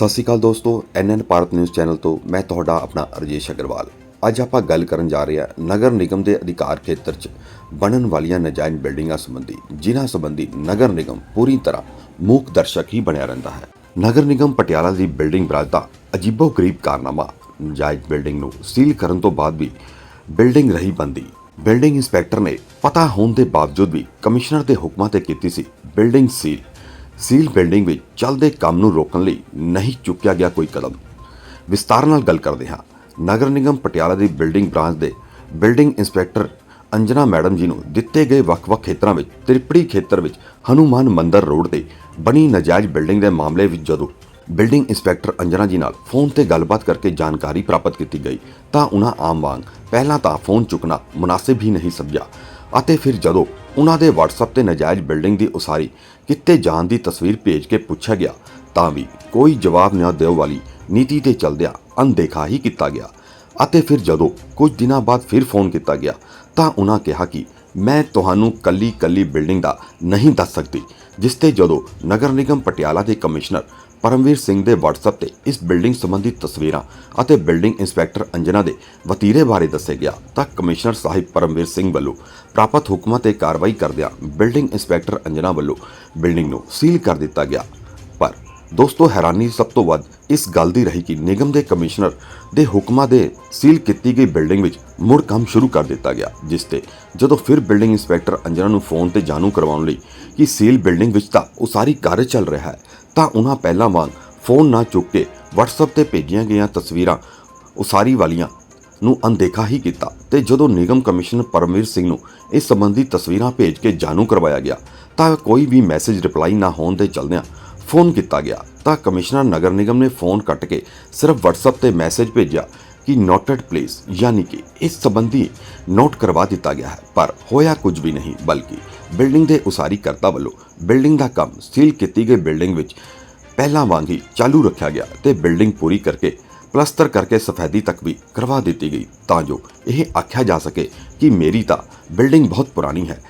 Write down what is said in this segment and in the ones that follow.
ਸਤਿ ਸ਼੍ਰੀ ਅਕਾਲ ਦੋਸਤੋ ਐਨਐਨ Bharat news channel ਤੋਂ ਮੈਂ ਤੁਹਾਡਾ ਆਪਣਾ ਰਜੇਸ਼ ਅਗਰਵਾਲ। ਅੱਜ ਆਪਾਂ ਗੱਲ ਕਰਨ ਜਾ ਰਹੇ ਹਾਂ ਨਗਰ ਨਿਗਮ ਦੇ ਅਧਿਕਾਰ ਖੇਤਰ 'ਚ ਬਣਨ ਵਾਲੀਆਂ ਨਜਾਇਜ਼ ਬਿਲਡਿੰਗਾਂ ਸੰਬੰਧੀ। ਜਿਨ੍ਹਾਂ ਸੰਬੰਧੀ ਨਗਰ ਨਿਗਮ ਪੂਰੀ ਤਰ੍ਹਾਂ ਮੂਕ ਦਰਸ਼ਕ ਹੀ ਬਣਿਆ ਰਹਿੰਦਾ ਹੈ। ਨਗਰ ਨਿਗਮ ਪਟਿਆਲਾ ਦੀ ਬਿਲਡਿੰਗ ਬਰਾਜ ਦਾ ਅਜੀਬੋ-ਗਰੀਬ ਕਾਰਨਾਮਾ ਨਜਾਇਜ਼ ਬਿਲਡਿੰਗ ਨੂੰ ਸੀਲ ਕਰਨ ਤੋਂ ਬਾਅਦ ਵੀ ਬਿਲਡਿੰਗ ਰਹੀ ਬੰਦੀ ਬਿਲਡਿੰਗ ਇੰਸਪੈਕਟਰ ਨੇ ਪਤਾ ਹੋਣ ਦੇ ਬਾਵਜੂਦ ਵੀ ਕਮਿਸ਼ਨਰ ਦੇ ਹੁਕਮਾਂ ਤੇ ਕੀਤੀ ਸੀ ਬਿਲਡਿੰਗ ਸੀਲ। ਸੀਲ ਬਿਲਡਿੰਗ ਵਿੱਚ ਚੱਲਦੇ ਕੰਮ ਨੂੰ ਰੋਕਣ ਲਈ ਨਹੀਂ ਚੁੱਕਿਆ ਗਿਆ ਕੋਈ ਕਦਮ। ਵਿਸਤਾਰ ਨਾਲ ਗੱਲ ਕਰਦੇ ਹਾਂ। ਨਗਰ ਨਿਗਮ ਪਟਿਆਲਾ ਦੀ ਬਿਲਡਿੰਗ ਬ੍ਰਾਂਚ ਦੇ building inspector Anjana madam ji ਨੂੰ ਦਿੱਤੇ ਗਏ ਵੱਖ-ਵੱਖ ਖੇਤਰਾਂ ਵਿੱਚ, ਤ੍ਰਿਪੜੀ ਖੇਤਰ ਵਿੱਚ ਹਨੂਮਾਨ ਮੰਦਰ ਰੋਡ ਤੇ ਬਣੀ ਨਜਾਇਜ਼ ਬਿਲਡਿੰਗ ਦੇ ਮਾਮਲੇ ਵਿੱਚ ਜਦੋਂ ਬਿਲਡਿੰਗ ਇੰਸਪੈਕਟਰ ਅੰਜਨਾ ਜੀ ਨਾਲ ਫੋਨ ਤੇ ਗੱਲਬਾਤ ਕਰਕੇ ਜਾਣਕਾਰੀ ਪ੍ਰਾਪਤ ਕੀਤੀ ਗਈ ਤਾਂ ਉਹਨਾਂ ਆਮ ਵਾਂਗ ਪਹਿਲਾਂ ਤਾਂ ਫੋਨ ਚੁੱਕਣਾ ਮੁਨਾਸਿਬ ਹੀ ਨਹੀਂ ਸਮਝਿਆ। ਅਤੇ ਫਿਰ ਜਦੋਂ ਉਹਨਾਂ ਦੇ WhatsApp ਤੇ ਨਜਾਇਜ਼ ਬਿਲਡਿੰਗ ਦੀ ਉਸਾਰੀ ਕਿੱਥੇ ਜਾਣ ਦੀ ਤਸਵੀਰ ਭੇਜ ਕੇ ਪੁੱਛਿਆ ਗਿਆ, ਤਾਂ ਵੀ ਕੋਈ ਜਵਾਬ ਨਾ ਦੇਣ ਵਾਲੀ ਨੀਤੀ ਤੇ ਚਲਦਿਆਂ ਅਣਦੇਖਾ ਹੀ ਕੀਤਾ ਗਿਆ ਅਤੇ ਫਿਰ ਜਦੋਂ ਕੁਝ ਦਿਨਾਂ ਬਾਅਦ ਫਿਰ ਫੋਨ ਕੀਤਾ ਗਿਆ, ਤਾਂ ਉਹਨਾਂ ਕਿਹਾ ਕਿ ਮੈਂ ਤੁਹਾਨੂੰ ਕੱਲੀ ਕੱਲੀ ਬਿਲਡਿੰਗ ਦਾ ਨਹੀਂ ਦੱਸ ਸਕਦੀ, ਜਿਸ ਤੇ ਜਦੋਂ ਨਗਰ ਨਿਗਮ ਪਟਿਆਲਾ ਦੇ ਕਮਿਸ਼ਨਰ ਪਰਮਵੀਰ ਸਿੰਘ ਦੇ WhatsApp ਤੇ ਇਸ ਬਿਲਡਿੰਗ ਸੰਬੰਧੀ ਤਸਵੀਰਾਂ ਅਤੇ ਬਿਲਡਿੰਗ ਇੰਸਪੈਕਟਰ ਅੰਜਨਾ ਦੇ ਵਤੀਰੇ ਬਾਰੇ ਦੱਸਿਆ ਗਿਆ ਤਾਂ ਕਮਿਸ਼ਨਰ ਸਾਹਿਬ ਪਰਮਵੀਰ ਸਿੰਘ ਵੱਲੋਂ ਪ੍ਰਾਪਤ ਹੁਕਮਾਂ ਤੇ ਕਾਰਵਾਈ ਕਰਦਿਆਂ ਬਿਲਡਿੰਗ ਇੰਸਪੈਕਟਰ ਅੰਜਨਾ ਵੱਲੋਂ ਬਿਲਡਿੰਗ ਨੂੰ ਸੀਲ ਕਰ ਦਿੱਤਾ ਗਿਆ। ਪਰ ਦੋਸਤੋ, ਹੈਰਾਨੀ ਸਭ ਤੋਂ ਵੱਧ ਇਸ ਗੱਲ ਦੀ ਰਹੀ ਕਿ ਨਿਗਮ ਦੇ ਕਮਿਸ਼ਨਰ ਦੇ ਹੁਕਮਾਂ ਦੇ ਸੀਲ ਕੀਤੀ ਗਈ ਬਿਲਡਿੰਗ ਵਿੱਚ ਮੁੜ ਕੰਮ ਸ਼ੁਰੂ ਕਰ ਦਿੱਤਾ ਗਿਆ, ਜਿਸ ਤੇ ਜਦੋਂ ਫਿਰ ਬਿਲਡਿੰਗ ਇੰਸਪੈਕਟਰ ਅੰਜਨਾ ਨੂੰ ਫੋਨ ਤੇ ਜਾਣੂ ਕਰਵਾਉਣ ਲਈ ਕਿ ਸੀਲ ਬਿਲਡਿੰਗ ਵਿੱਚ ਤਾਂ ਉਹ ਸਾਰੀ ਕਾਰਜ ਚੱਲ ਰਿਹਾ ਹੈ ਤਾਂ ਉਹਨਾਂ ਪਹਿਲਾਂ ਵਾਂਗ ਫੋਨ ਨਾ ਚੁੱਕ ਕੇ WhatsApp ਤੇ ਭੇਜੀਆਂ ਗਈਆਂ ਤਸਵੀਰਾਂ ਉਸਾਰੀ ਵਾਲੀਆਂ ਨੂੰ ਅਣਦੇਖਾ ਹੀ ਕੀਤਾ ਤੇ ਜਦੋਂ ਨਿਗਮ ਕਮਿਸ਼ਨਰ ਪਰਮਵੀਰ ਸਿੰਘ ਨੂੰ ਇਸ ਸੰਬੰਧੀ ਤਸਵੀਰਾਂ ਭੇਜ ਕੇ ਜਾਣੂ ਕਰਵਾਇਆ ਗਿਆ, ਤਾਂ ਕੋਈ ਵੀ ਮੈਸੇਜ ਰਿਪਲਾਈ ਨਾ ਹੋਣ ਦੇ ਚਲਦਿਆਂ ਫੋਨ ਕੀਤਾ ਗਿਆ। ਤਾਂ ਕਮਿਸ਼ਨਰ ਨਗਰ ਨਿਗਮ ਨੇ ਫੋਨ ਕੱਟ ਕੇ ਸਿਰਫ WhatsApp ਤੇ ਮੈਸੇਜ ਭੇਜਿਆ ਕਿ ਨੋਟਡ ਪਲੇਸ ਯਾਨੀ ਕਿ ਇਸ ਸੰਬੰਧੀ ਨੋਟ ਕਰਵਾ ਦਿੱਤਾ ਗਿਆ ਹੈ। ਪਰ ਹੋਇਆ ਕੁਝ ਵੀ ਨਹੀਂ, ਬਲਕਿ ਬਿਲਡਿੰਗ ਦੇ ਉਸਾਰੀ ਕਰਤਾ ਵੱਲੋਂ ਬਿਲਡਿੰਗ ਦਾ ਕੰਮ ਸੀਲ ਕੀਤੀ ਗਈ ਬਿਲਡਿੰਗ ਵਿੱਚ ਪਹਿਲਾਂ ਵਾਂਗ ਹੀ ਚਾਲੂ ਰੱਖਿਆ ਗਿਆ ਤੇ ਬਿਲਡਿੰਗ ਪੂਰੀ ਕਰਕੇ ਪਲਸਤਰ ਕਰਕੇ ਸਫੈਦੀ ਤੱਕ ਵੀ ਕਰਵਾ ਦਿੱਤੀ ਗਈ। ਤਾਂ ਜੋ ਇਹ ਆਖਿਆ ਜਾ ਸਕੇ ਕਿ ਮੇਰੀ ਤਾਂ ਬਿਲਡਿੰਗ ਬਹੁਤ ਪੁਰਾਣੀ ਹੈ।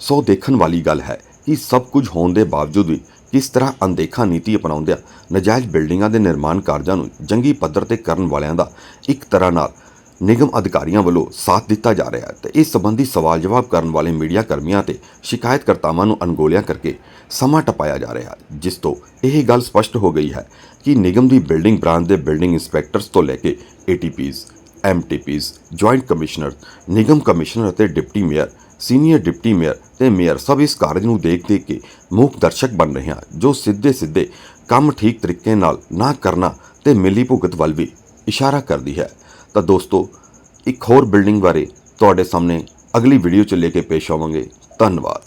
ਸੋ ਦੇਖਣ ਵਾਲੀ ਗੱਲ ਹੈ ਕਿ ਸਭ ਕੁਝ ਹੋਣ ਦੇ ਬਾਵਜੂਦ ਵੀ ਕਿਸ ਤਰ੍ਹਾਂ ਅਨਦੇਖਾ ਨੀਤੀ ਅਪਣਾਉਂਦਿਆਂ ਨਜਾਇਜ਼ ਬਿਲਡਿੰਗਾਂ ਦੇ ਨਿਰਮਾਣ ਕਾਰਜਾਂ ਨੂੰ ਜੰਗੀ ਪੱਧਰ ਤੇ ਕਰਨ ਵਾਲਿਆਂ ਦਾ ਇੱਕ ਤਰ੍ਹਾਂ ਨਾਲ ਨਿਗਮ ਅਧਿਕਾਰੀਆਂ ਵੱਲੋਂ ਸਾਥ ਦਿੱਤਾ ਜਾ ਰਿਹਾ ਹੈ ਤੇ ਇਸ ਸੰਬੰਧੀ ਸਵਾਲ ਜਵਾਬ ਕਰਨ ਵਾਲੇ ਮੀਡੀਆ ਕਰਮੀਆਂ ਤੇ ਸ਼ਿਕਾਇਤਕਰਤਾਵਾਂ ਨੂੰ ਅਣਗੋਲਿਆਂ ਕਰਕੇ ਸਮਾਂ ਟਪਾਇਆ ਜਾ ਰਿਹਾ ਹੈ, ਜਿਸ ਤੋਂ ਇਹ ਗੱਲ ਸਪਸ਼ਟ ਹੋ ਗਈ ਹੈ ਕਿ ਨਿਗਮ ਦੀ ਬਿਲਡਿੰਗ ਬ੍ਰਾਂਚ ਦੇ ਬਿਲਡਿੰਗ ਇੰਸਪੈਕਟਰਸ ਤੋਂ ਲੈ ਕੇ ਏਟੀਪੀਜ਼, ਐਮਟੀਪੀਜ਼, ਜੁਆਇੰਟ ਕਮਿਸ਼ਨਰ, ਨਿਗਮ ਕਮਿਸ਼ਨਰ ਅਤੇ deputy mayor senior deputy mayor ਤੇ ਮੇਅਰ ਸਭ ਇਸ ਕਾਰਜ ਨੂੰ ਦੇਖ ਦੇਖ ਕੇ ਮੂਕ ਦਰਸ਼ਕ ਬਣ ਰਹੇ ਹਨ ਜੋ ਸਿੱਧੇ ਸਿੱਧੇ ਕੰਮ ਠੀਕ ਤਰੀਕੇ ਨਾਲ ਨਾ ਕਰਨਾ ਤੇ ਮਿਲੀ ਭੁਗਤ ਵੱਲ ਵੀ ਇਸ਼ਾਰਾ ਕਰਦੀ ਹੈ। ਤਾਂ ਦੋਸਤੋ, ਇੱਕ ਹੋਰ ਬਿਲਡਿੰਗ ਬਾਰੇ ਤੁਹਾਡੇ ਸਾਹਮਣੇ ਅਗਲੀ ਵੀਡੀਓ ਚ ਲੈ ਕੇ ਪੇਸ਼ ਆਵਾਂਗੇ ਧੰਨਵਾਦ।